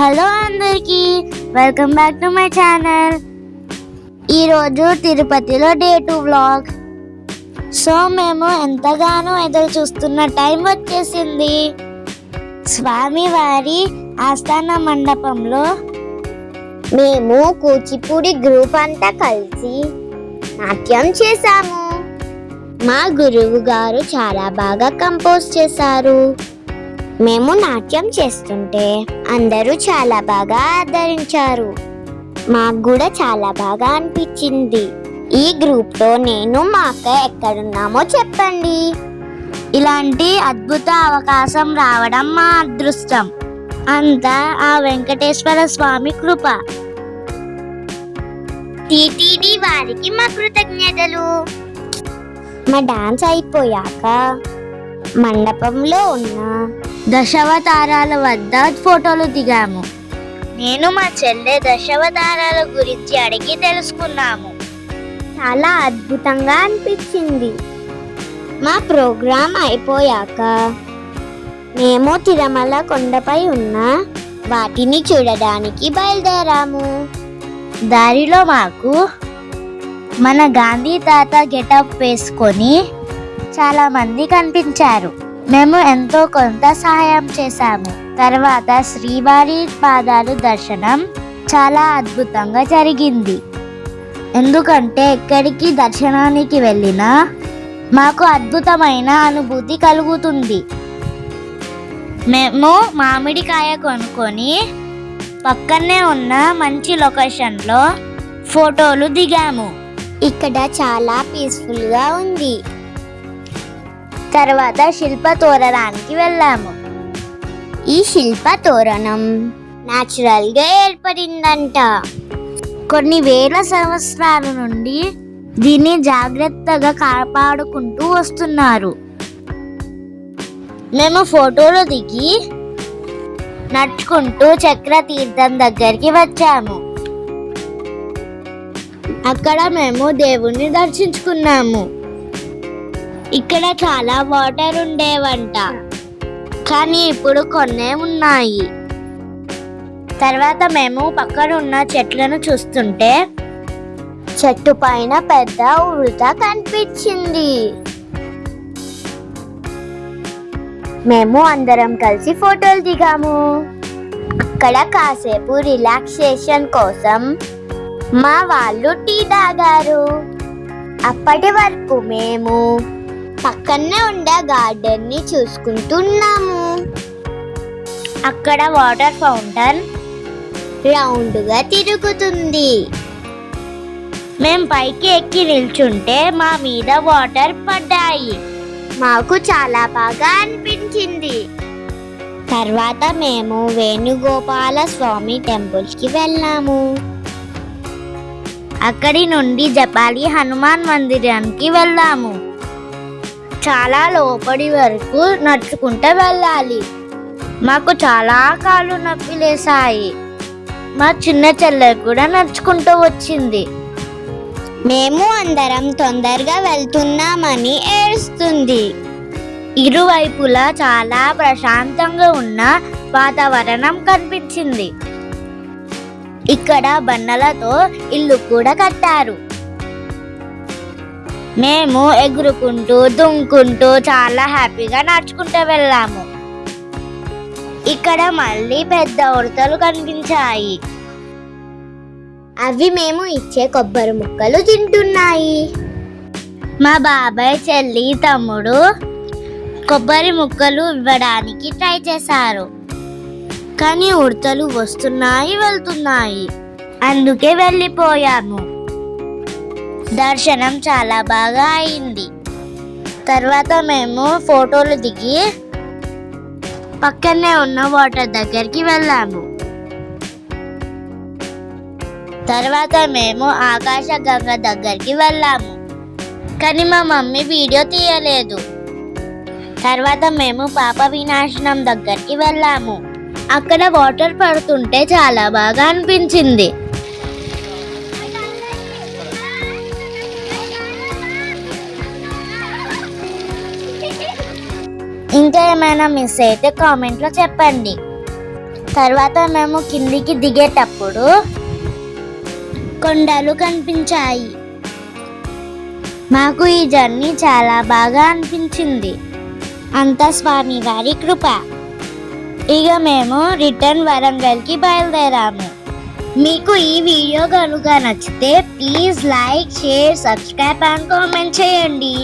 Hello అందరికీ welcome back to my channel. ఈరోజు తిరుపతిలో డే టూ వ్లాగ్. సో మేము ఎంతగానో ఎదురు చూస్తున్న టైం వచ్చేసింది. స్వామివారి ఆస్థాన మండపంలో మేము కూచిపూడి గ్రూప్ అంతా కలిసి నాట్యం చేశాము. మా గురువు గారు చాలా బాగా కంపోజ్ చేశారు. మేము నాట్యం చేస్తుంటే అందరూ చాలా బాగా ఆదరించారు. మాకు కూడా చాలా బాగా అనిపించింది. ఈ గ్రూప్లో నేను మా అక్క ఎక్కడున్నామో చెప్పండి. ఇలాంటి అద్భుత అవకాశం రావడం మా అదృష్టం. అంతా ఆ వెంకటేశ్వర స్వామి కృప. టీటీడీ వారికి మా కృతజ్ఞతలు. మా డాన్స్ అయిపోయాక మండపంలో ఉన్న దశావతారాల వద్ద ఫోటోలు దిగాము. నేను మా చెల్లె దశావతారాల గురించి అడిగి తెలుసుకున్నాము. చాలా అద్భుతంగా అనిపించింది. మా ప్రోగ్రాం అయిపోయాక మేము తిరుమల కొండపై ఉన్న వాటిని చూడడానికి బయలుదేరాము. దారిలో మాకు మన గాంధీ తాత గెటప్ వేసుకొని చాలామంది కనిపించారు. మేము ఎంతో కొంత సహాయం చేశాము. తర్వాత శ్రీవారి పాదాలు దర్శనం చాలా అద్భుతంగా జరిగింది. ఎందుకంటే ఎక్కడికి దర్శనానికి వెళ్ళినా మాకు అద్భుతమైన అనుభూతి కలుగుతుంది. మేము మామిడికాయ కొనుక్కొని పక్కనే ఉన్న మంచి లొకేషన్లో ఫోటోలు దిగాము. ఇక్కడ చాలా పీస్ఫుల్గా ఉంది. తర్వాత శిల్ప తోరణానికి వెళ్ళాము. ఈ శిల్ప తోరణం న్యాచురల్గా ఏర్పడిందంట. కొన్ని వేల సంవత్సరాల నుండి దీన్ని జాగ్రత్తగా కాపాడుకుంటూ వస్తున్నారు. మేము ఫోటోలు దిగి నడుచుకుంటూ చక్ర తీర్థం దగ్గరికి వచ్చాము. అక్కడ మేము దేవుణ్ణి దర్శించుకున్నాము. ఇక్కడ చాలా వాటర్ ఉండేవంట. కానీ ఇప్పుడు కొన్నే ఉన్నాయి. తర్వాత మేము పక్కన ఉన్న చెట్లను చూస్తుంటే చెట్టు పైన పెద్ద ఉడత కనిపించింది. మేము అందరం కలిసి ఫోటోలు దిగాము. అక్కడ కాసేపు రిలాక్సేషన్ కోసం మా వాళ్ళు టీ తాగారు. అప్పటి వరకు మేము పక్కనే ఉండే గార్డెన్ని చూసుకుంటున్నాము. అక్కడ వాటర్ ఫౌంటైన్ రౌండ్గా తిరుగుతుంది. మేము పైకి ఎక్కి నిల్చుంటే మా మీద వాటర్ పడ్డాయి. మాకు చాలా బాగా అనిపించింది. తర్వాత మేము వేణుగోపాల స్వామి టెంపుల్స్కి వెళ్ళాము. అక్కడి నుండి జపాలి హనుమాన్ మందిరానికి వెళ్ళాము. చాలా లోపలి వరకు నడుచుకుంటూ వెళ్ళాలి. మాకు చాలా కాళ్ళు నొప్పి లేసాయి మా చిన్న చెల్లె కూడా నడుచుకుంటూ వచ్చింది. మేము అందరం తొందరగా వెళ్తున్నామని ఏడుస్తుంది. ఇరువైపులా చాలా ప్రశాంతంగా ఉన్న వాతావరణం కనిపించింది. ఇక్కడ బండలతో ఇల్లు కూడా కట్టారు. మేము ఎగురుకుంటూ దుంకుంటూ చాలా హ్యాపీగా నడుచుకుంటూ వెళ్ళాము. ఇక్కడ మళ్ళీ పెద్ద ఉడతలు కనిపించాయి. అవి మేము ఇచ్చే కొబ్బరి ముక్కలు తింటున్నాయి. మా బాబాయ్ చెల్లి తమ్ముడు కొబ్బరి ముక్కలు ఇవ్వడానికి ట్రై చేశారు. కానీ ఉడతలు వస్తున్నాయి వెళ్తున్నాయి. అందుకే వెళ్ళిపోయాము. దర్శనం చాలా బాగా అయింది. తర్వాత మేము ఫోటోలు దిగి పక్కనే ఉన్న వాటర్ దగ్గరికి వెళ్ళాము. తర్వాత మేము ఆకాశ గంగ దగ్గరికి వెళ్ళాము. కానీ మా మమ్మీ వీడియో తీయలేదు. తర్వాత మేము పాప వినాశనం దగ్గరికి వెళ్ళాము. అక్కడ వాటర్ పడుతుంటే చాలా బాగా అనిపించింది. ఇంకా ఏమైనా మిస్ అయితే కామెంట్లో చెప్పండి. తర్వాత మేము కిందికి దిగేటప్పుడు కొండలు కనిపించాయి. మాకు ఈ జర్నీ చాలా బాగా అనిపించింది. అంతా స్వామి గారి కృప. ఇక మేము రిటర్న్ వరంగల్కి బయలుదేరాము. మీకు ఈ వీడియో కనుక నచ్చితే please like share subscribe and comment చేయండి.